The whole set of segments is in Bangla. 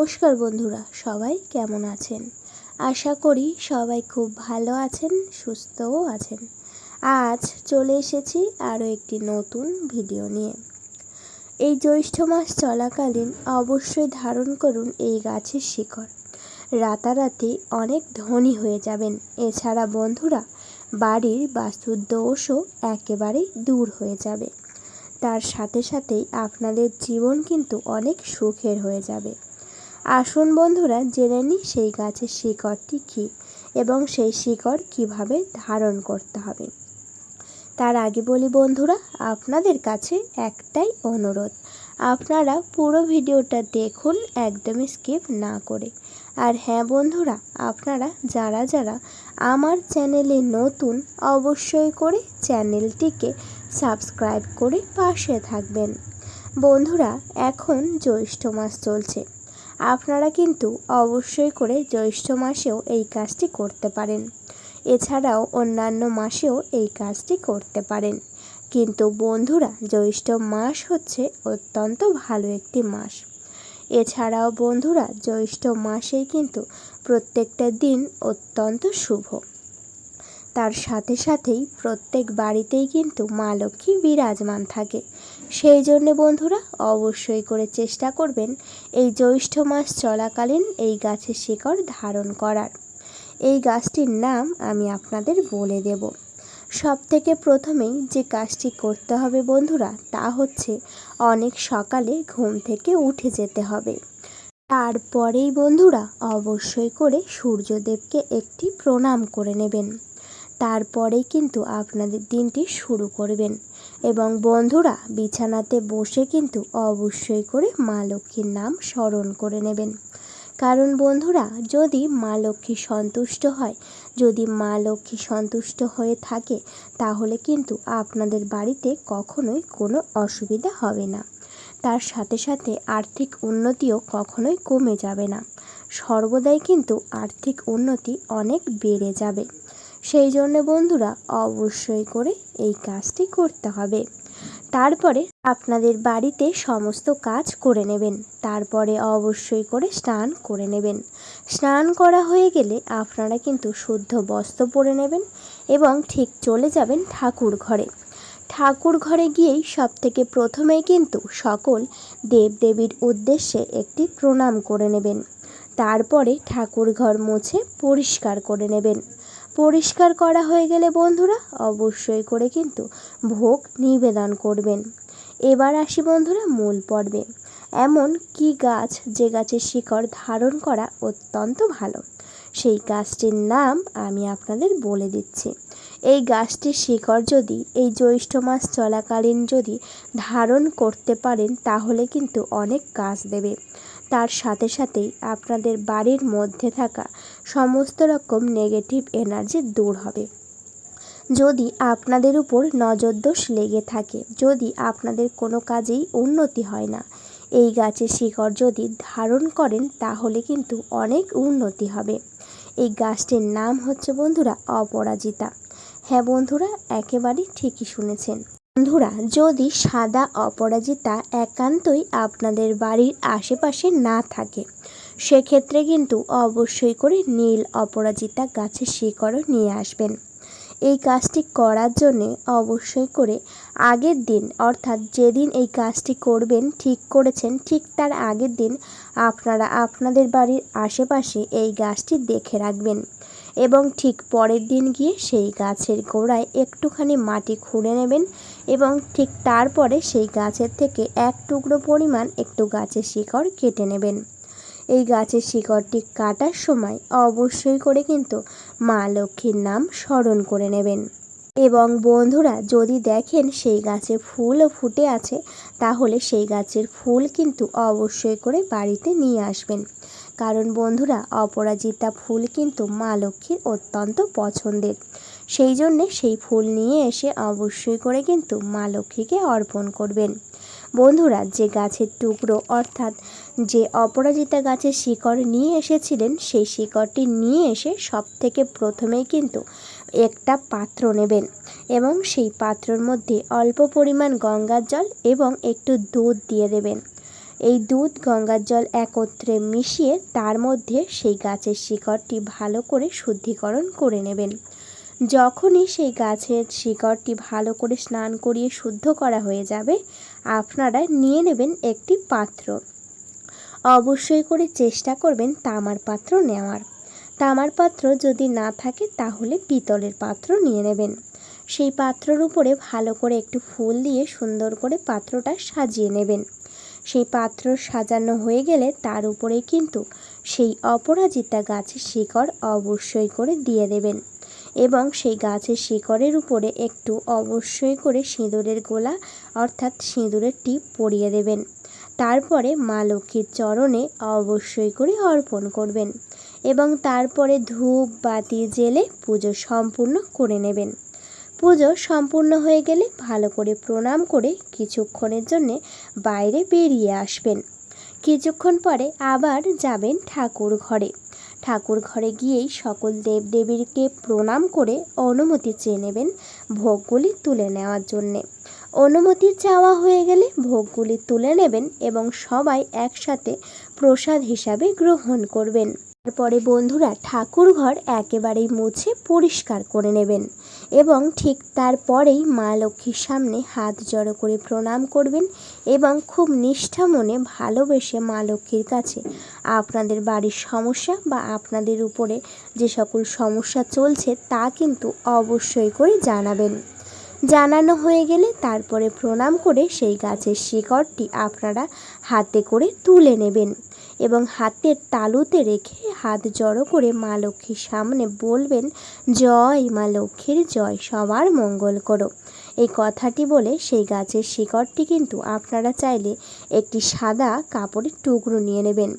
নমস্কার বন্ধুরা, সবাই কেমন আছেন? আশা করি সবাই খুব ভালো আছেন, সুস্থও আছেন। আজ চলে এসেছি আরও একটি নতুন ভিডিও নিয়ে। এই জ্যৈষ্ঠ মাস চলাকালীন অবশ্যই ধারণ করুন এই গাছের শিকড়। রাতারাতি অনেক ধনী হয়ে যাবেন। এছাড়া বন্ধুরা, বাড়ির বাস্তুর দোষও একেবারেই দূর হয়ে যাবে। তার সাথে সাথেই আপনাদের জীবন কিন্তু অনেক সুখের হয়ে যাবে। আসুন বন্ধুরা, জেনে নিই সেই গাছের শিকড়টি কী এবং সেই শিকড় কীভাবে ধারণ করতে হবে। তার আগে বলি বন্ধুরা, আপনাদের কাছে একটাই অনুরোধ, আপনারা পুরো ভিডিওটা দেখুন, একদমই স্কিপ না করে। আর হ্যাঁ বন্ধুরা, আপনারা যারা যারা আমার চ্যানেলে নতুন, অবশ্যই করে চ্যানেলটিকে সাবস্ক্রাইব করে পাশে থাকবেন। বন্ধুরা, এখন জ্যৈষ্ঠ মাস চলছে। আপনারা কিন্তু অবশ্যই করে জ্যৈষ্ঠ মাসেও এই কাজটি করতে পারেন। এছাড়াও অন্যান্য মাসেও এই কাজটি করতে পারেন। কিন্তু বন্ধুরা, জ্যৈষ্ঠ মাস হচ্ছে অত্যন্ত ভালো একটি মাস। এছাড়াও বন্ধুরা, জ্যৈষ্ঠ মাসেই কিন্তু প্রত্যেকটা দিন অত্যন্ত শুভ। তার সাথে সাথেই প্রত্যেক বাড়িতেই কিন্তু মা লক্ষ্মী বিরাজমান থাকে। সেই জন্যে বন্ধুরা অবশ্যই করে চেষ্টা করবেন এই জ্যৈষ্ঠ মাস চলাকালীন এই গাছের শিকড় ধারণ করার। এই গাছটির নাম আমি আপনাদের বলে দেব। সব থেকে প্রথমেই যে কাজটি করতে হবে বন্ধুরা তা হচ্ছে অনেক সকালে ঘুম থেকে উঠে যেতে হবে। তারপরেই বন্ধুরা অবশ্যই করে সূর্যদেবকে একটি প্রণাম করে নেবেন। তারপরেই কিন্তু আপনাদের দিনটি শুরু করবেন। এবং বন্ধুরা, বিছানাতে বসে কিন্তু অবশ্যই করে মা লক্ষ্মীর নাম স্মরণ করে নেবেন। কারণ বন্ধুরা, যদি মা লক্ষ্মী সন্তুষ্ট হয়, যদি মা লক্ষ্মী সন্তুষ্ট হয়ে থাকে, তাহলে কিন্তু আপনাদের বাড়িতে কখনোই কোনো অসুবিধা হবে না। তার সাথে সাথে আর্থিক উন্নতিও কখনোই কমে যাবে না। সর্বদাই কিন্তু আর্থিক উন্নতি অনেক বেড়ে যাবে। সেই জন্য বন্ধুরা অবশ্যই করে এই কাজটি করতে হবে। তারপরে আপনাদের বাড়িতে সমস্ত কাজ করে নেবেন। তারপরে অবশ্যই করে স্নান করে নেবেন। স্নান করা হয়ে গেলে আপনারা কিন্তু শুদ্ধ বস্ত্র পরে নেবেন এবং ঠিক চলে যাবেন ঠাকুর ঘরে। ঠাকুর ঘরে গিয়েই সব থেকে প্রথমেই কিন্তু সকল দেবদেবীর উদ্দেশ্যে একটি প্রণাম করে নেবেন। তারপরে ঠাকুর ঘর মুছে পরিষ্কার করে নেবেন। পরিষ্কার করা হয়ে গেলে বন্ধুরা অবশ্যই করে কিন্তু ভোগ নিবেদন করবেন। এবার আসি বন্ধুরা মূল পর্বে। এমন কি গাছ যে গাছের শিকড় ধারণ করা অত্যন্ত ভালো? সেই গাছটির নাম আমি আপনাদের বলে দিচ্ছি। এই গাছটির শিকড় যদি, এই জ্যৈষ্ঠ মাস চলাকালীন যদি ধারণ করতে পারেন, তাহলে কিন্তু অনেক কাজ দেবে। তার সাথে সাথেই আপনাদের বাড়ির মধ্যে থাকা সমস্ত রকম নেগেটিভ এনার্জি দূর হবে। যদি আপনাদের উপর নজরদোষ লেগে থাকে, যদি আপনাদের কোনো কাজেই উন্নতি হয় না, এই গাছের শিকড় যদি ধারণ করেন, তাহলে কিন্তু অনেক উন্নতি হবে। এই গাছটির নাম হচ্ছে বন্ধুরা অপরাজিতা। হ্যাঁ বন্ধুরা, একেবারেই ঠিকই শুনেছেন। বন্ধুরা, যদি সাদা অপরাজিতা একান্তই আপনাদের বাড়ির আশেপাশে না থাকে, সেক্ষেত্রে কিন্তু অবশ্যই করে নীল অপরাজিতা গাছের শিকড়ও নিয়ে আসবেন। এই কাজটি করার জন্যে অবশ্যই করে আগের দিন, অর্থাৎ যেদিন এই কাজটি করবেন, ঠিক করেছেন, ঠিক তার আগের দিন আপনারা আপনাদের বাড়ির আশেপাশে এই গাছটি দেখে রাখবেন। এবং ঠিক পরের দিন গিয়ে সেই গাছের গোড়ায় একটুখানি মাটি খুঁড়ে নেবেন এবং ঠিক তারপরে সেই গাছের থেকে এক টুকরো পরিমাণ একটু গাছের শিকড় কেটে নেবেন। এই গাছের শিকড়টি কাটার সময় অবশ্যই করে কিন্তু মা লক্ষ্মীর নাম স্মরণ করে নেবেন। এবং বন্ধুরা, যদি দেখেন সেই গাছে ফুলও ফুটে আছে, তাহলে সেই গাছের ফুল কিন্তু অবশ্যই করে বাড়িতে নিয়ে আসবেন। কারণ বন্ধুরা, অপরাজিতা ফুল কিন্তু মা লক্ষ্মীর অত্যন্ত পছন্দের। সেই জন্যে সেই ফুল নিয়ে এসে অবশ্যই করে কিন্তু মা লক্ষ্মীকে অর্পণ করবেন। বন্ধুরা, যে গাছের টুকরো, অর্থাৎ যে অপরাজিতা গাছের শিকড় নিয়ে এসেছিলেন, সেই শিকড়টি নিয়ে এসে সব থেকে প্রথমেই কিন্তু একটা পাত্র নেবেন এবং সেই পাত্রর মধ্যে অল্প পরিমাণ গঙ্গার জল এবং একটু দুধ দিয়ে দেবেন। এই দুধ, গঙ্গার জল একত্রে মিশিয়ে তার মধ্যে সেই গাছের শিকড়টি ভালো করে শুদ্ধিকরণ করে নেবেন। যখনই সেই গাছের শিকড়টি ভালো করে স্নান করিয়ে শুদ্ধ করা হয়ে যাবে, আপনারা নিয়ে নেবেন একটি পাত্র। অবশ্যই করে চেষ্টা করবেন তামার পাত্র নেওয়ার। তামার পাত্র যদি না থাকে, তাহলে পিতলের পাত্র নিয়ে নেবেন। সেই পাত্রর উপরে ভালো করে একটু ফুল দিয়ে সুন্দর করে পাত্রটা সাজিয়ে নেবেন। সেই পাত্র সাজানো হয়ে গেলে তার উপরে কিন্তু সেই অপরাজিতা গাছের শিকড় অবশ্যই করে দিয়ে দেবেন এবং সেই গাছের শিকড়ের উপরে একটু অবশ্যই করে সিঁদুরের গোলা, অর্থাৎ সিঁদুরের টিপ পরিয়ে দেবেন। তারপরে মা লক্ষ্মীর চরণে অবশ্যই করে অর্পণ করবেন। এবং তারপরে ধূপ, বাতি, জেলে পুজো সম্পূর্ণ করে নেবেন। পুজো সম্পূর্ণ হয়ে গেলে ভালো করে প্রণাম করে কিছুক্ষণের জন্যে বাইরে বেরিয়ে আসবেন। কিছুক্ষণ পরে আবার যাবেন ঠাকুর ঘরে। ঠাকুর ঘরে গিয়েই সকল দেবদেবীকে প্রণাম করে অনুমতি চেয়ে নেবেন ভোগগুলি তুলে নেওয়ার জন্যে। অনুমতি চাওয়া হয়ে গেলে ভোগগুলি তুলে নেবেন এবং সবাই একসাথে প্রসাদ হিসাবে গ্রহণ করবেন। তারপরে বন্ধুরা ঠাকুর ঘর একেবারেই মুছে পরিষ্কার করে নেবেন এবং ঠিক তারপরেই মা লক্ষ্মীর সামনে হাত জড়ো করে প্রণাম করবেন এবং খুব নিষ্ঠা মনে ভালোবেসে মা লক্ষ্মীর কাছে আপনাদের বাড়ির সমস্যা বা আপনাদের উপরে যে সকল সমস্যা চলছে তা কিন্তু অবশ্যই করে জানাবেন। জানানো হয়ে গেলে তারপরে প্রণাম করে সেই গাছের শিকড়টি আপনারা হাতে করে তুলে নেবেন। এবং হাতের তালুতে রেখে হাত জড়ো করে মা লক্ষ্মীর সামনে বলবেন, জয় মা লক্ষ্মীর, জয় সবার মঙ্গল করো। এই কথাটি বলে সেই গাছের শিকড়টি কিন্তু আপনারা চাইলে একটি সাদা কাপড়ের টুকরো নিয়ে নেবেন।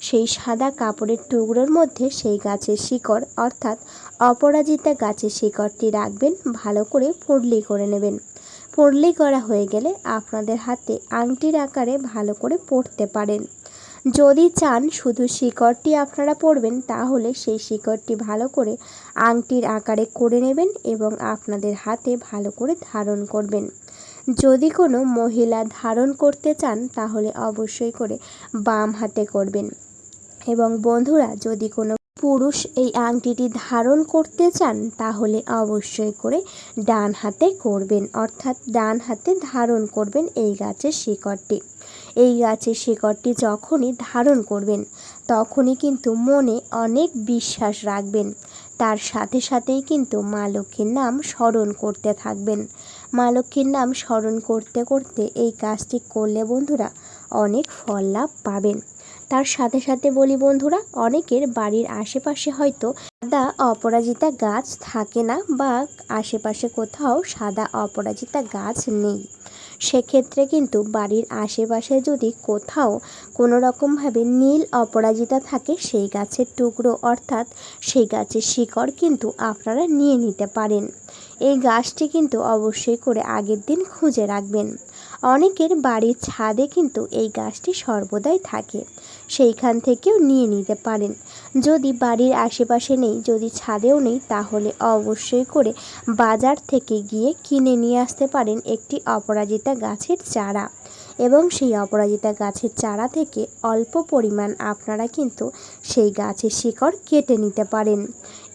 সেই সাদা কাপড়ের টুকরোর মধ্যে সেই গাছের শিকড়, অর্থাৎ অপরাজিতা গাছের শিকড়টি রাখবেন, ভালো করে ফুডলি করে নেবেন। ফুডলি করা হয়ে গেলে আপনাদের হাতে আংটির আকারে ভালো করে পড়তে পারেন। যদি চান শুধু শিকড়টি আপনারা পরবেন তাহলে সেই শিকড়টি ভালো করে আংটির আকারে করে নেবেন এবং আপনাদের হাতে ভালো করে ধারণ করবেন। যদি কোনো মহিলা ধারণ করতে চান, তাহলে অবশ্যই করে বাম হাতে করবেন। এবং বন্ধুরা, যদি কোনো পুরুষ এই আংটিটি ধারণ করতে চান, তাহলে অবশ্যই করে ডান হাতে করবেন, অর্থাৎ ডান হাতে ধারণ করবেন এই গাছের শিকড়টি। এই গাছের শিকড়টি যখনই ধারণ করবেন, তখনই কিন্তু মনে অনেক বিশ্বাস রাখবেন। তার সাথে সাথেই কিন্তু মা লক্ষ্মীর নাম স্মরণ করতে থাকবেন। মা লক্ষ্মীর নাম স্মরণ করতে করতে এই কাজটি করলে বন্ধুরা অনেক ফল লাভ পাবেন। তার সাথে সাথে বলি বন্ধুরা, অনেকের বাড়ির আশেপাশে হয়তো সাদা অপরাজিতা গাছ থাকে না বা আশেপাশে কোথাও সাদা অপরাজিতা গাছ নেই। সেক্ষেত্রে কিন্তু বাড়ির আশেপাশে যদি কোথাও কোনো রকমভাবে নীল অপরাজিতা থাকে, সেই গাছের টুকরো অর্থাৎ সেই গাছের শিকড় কিন্তু আপনারা নিয়ে নিতে পারেন। এই গাছটি কিন্তু অবশ্যই করে আগের দিন খুঁজে রাখবেন। অনেকের বাড়ির ছাদে কিন্তু এই গাছটি সর্বদাই থাকে। সেইখান থেকেও নিয়ে নিতে পারেন। যদি বাড়ির আশেপাশে নেই, যদি ছাদেও নেই, তাহলে অবশ্যই করে বাজার থেকে গিয়ে কিনে নিয়ে আসতে পারেন একটি অপরাজিতা গাছের চারা। এবং সেই অপরাজিতা গাছের চারা থেকে অল্প পরিমাণ আপনারা কিন্তু সেই গাছের শিকড় কেটে নিতে পারেন।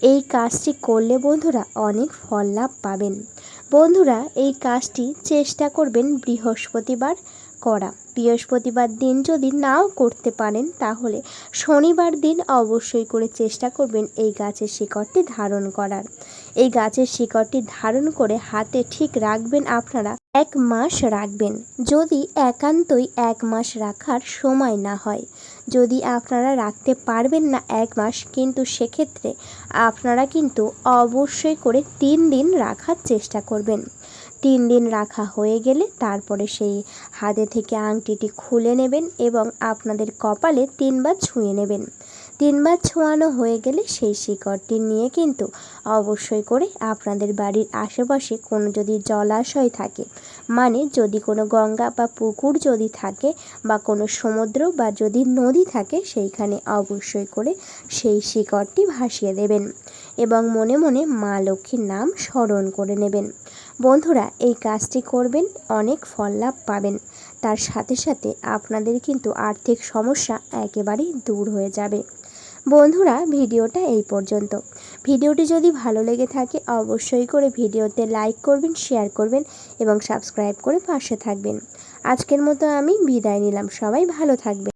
এই কাজটি করলে বন্ধুরা অনেক ফল লাভ পাবেন। বন্ধুরা, এই কাজটি চেষ্টা করবেন বৃহস্পতিবার করা। বৃহস্পতিবার দিন যদি নাও করতে পারেন, তাহলে শনিবার দিন অবশ্যই করে চেষ্টা করবেন এই গাছের শিকড়টি ধারণ করার। এই গাছের শিকড়টি ধারণ করে হাতে ঠিক রাখবেন আপনারা, এক মাস রাখবেন। যদি একান্তই এক মাস রাখার সময় না হয় যদি আপনারা রাখতে পারবেন না এক মাস, কিন্তু সেক্ষেত্রে আপনারা কিন্তু অবশ্যই করে তিন দিন রাখার চেষ্টা করবেন। তিন দিন রাখা হয়ে গেলে তারপরে সেই হাতে থেকে আংটিটি খুলে নেবেন এবং আপনাদের কপালে তিনবার ছুঁয়ে নেবেন। তিনবার ছোঁয়ানো হয়ে গেলে সেই শিকড়টি নিয়ে কিন্তু অবশ্যই করে আপনাদের বাড়ির আশেপাশে কোনো যদি জলাশয় থাকে মানে যদি কোনো গঙ্গা বা পুকুর যদি থাকে বা কোনো সমুদ্র বা যদি নদী থাকে, সেইখানে অবশ্যই করে সেই শিকড়টি ভাসিয়ে দেবেন এবং মনে মনে মা লক্ষ্মীর নাম স্মরণ করে নেবেন। বন্ধুরা, এই কাজটি করবেন, অনেক ফল লাভ পাবেন। তার সাথে সাথে আপনাদের কিন্তু আর্থিক সমস্যা একেবারেই দূর হয়ে যাবে। বন্ধুরা, ভিডিওটা এই পর্যন্ত। ভিডিওটি যদি ভালো লেগে থাকে, অবশ্যই করে ভিডিওতে লাইক করবেন শেয়ার করবেন এবং সাবস্ক্রাইব করে পাশে থাকবেন। আজকের মতো আমি বিদায় নিলাম। সবাই ভালো থাকবেন।